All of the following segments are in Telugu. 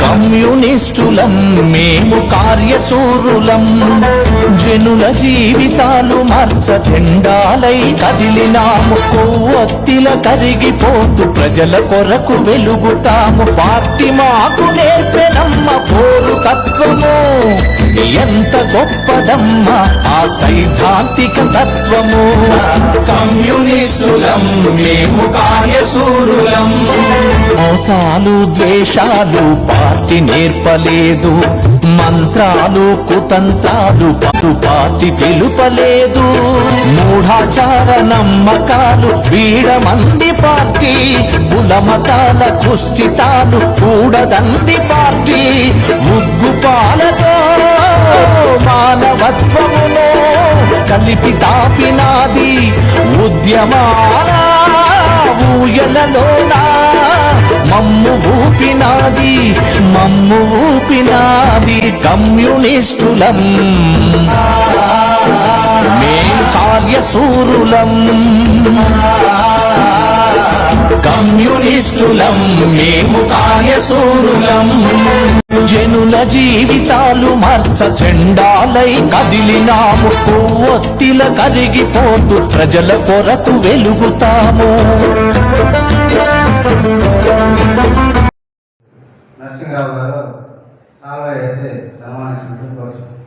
కమ్యూనిస్టులం మేము కార్యసూరులం జనుల జీవితాలు మార్చ జెండాలై కదిలినాము. కొవ్వొత్తిల కరిగిపోతూ ప్రజల కొరకు వెలుగుతాము. పార్టీ మాకు నేర్పెనమ్మ పోరు తత్వము. ఎంత గొప్పదమ్మ ఆ సైద్ధాంతిక తత్వము. కమ్యూనిస్టులం మేము కార్యసూరులం మోసాలు ద్వేషాలు పార్టీ నేర్పలేదు. మంత్రాలు కుతంత్రాలు పదు పార్టీ తెలుపలేదు. మూఢాచార నమ్మకాలు వీడమంది పార్టీ. కులమతాల కుస్థితాలు కూడదంది పార్టీ. ఉగ్గుపాలతో కలిపి తాపినాది ఉద్యమాల ఊయలలోనా? మమ్ము ఊపినాది మమ్ము ఊపినాది కమ్యూనిస్టులం. మేం కార్యసూరులం కమ్యూనిస్టులం మేము కార్యసూరులం జనుల జీవితాలు మార్చ చెండాలై కదిలినాము కొవ్వొత్తిల కరిగిపోతూ ప్రజల కొరకు వెలుగుతాము. నరసింహరావు గారు కాలువ వేసి సన్మానించినట్టు కోరుతున్నాను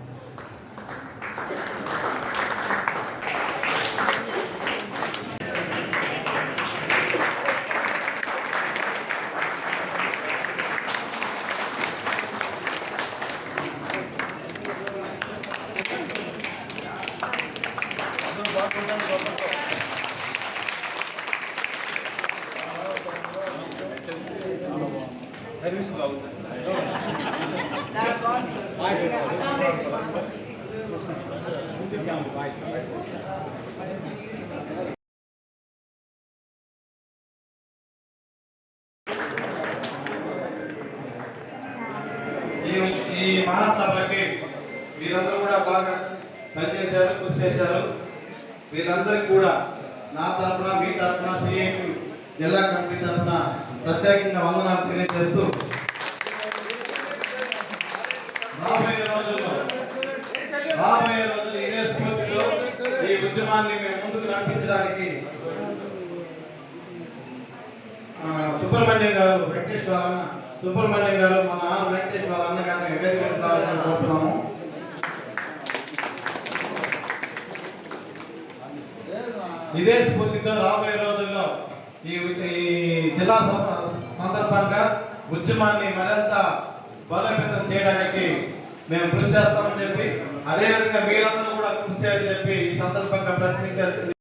ఈ ఈ మహాసభలకి వీరందరూ కూడా బాగా పనిచేశారు కృషి చేశారు. వీరందరికీ కూడా నా తరఫున మీ తరఫున సిఐటి జిల్లా కమిటీ తరఫున ప్రత్యేకంగా వందనాలు తెలియజేస్తూ రాబోయే రోజుల్లో రాబోయే రోజుల్లో ఇదే స్ఫూర్తితో ఈ ఉద్యమాన్ని మేము ముందుకు నడిపించడానికి సుబ్రహ్మణ్యం గారు వెంకటేశ్వర అన్న సుబ్రహ్మణ్యం గారు మన ఆర్ వెంకటేష్ అన్న గారిని వేదికకు రావాలని కోరుతున్నాము. ఇదే స్ఫూర్తితో రాబోయే రోజుల్లో ఈ జిల్లా సందర్భంగా ఉద్యమాన్ని మరింత బలోపేతం చేయడానికి మేము కృషి చేస్తామని చెప్పి అదేవిధంగా మీరందరూ కూడా కృషి చేయాలని చెప్పి ఈ సందర్భంగా ప్రతినిధి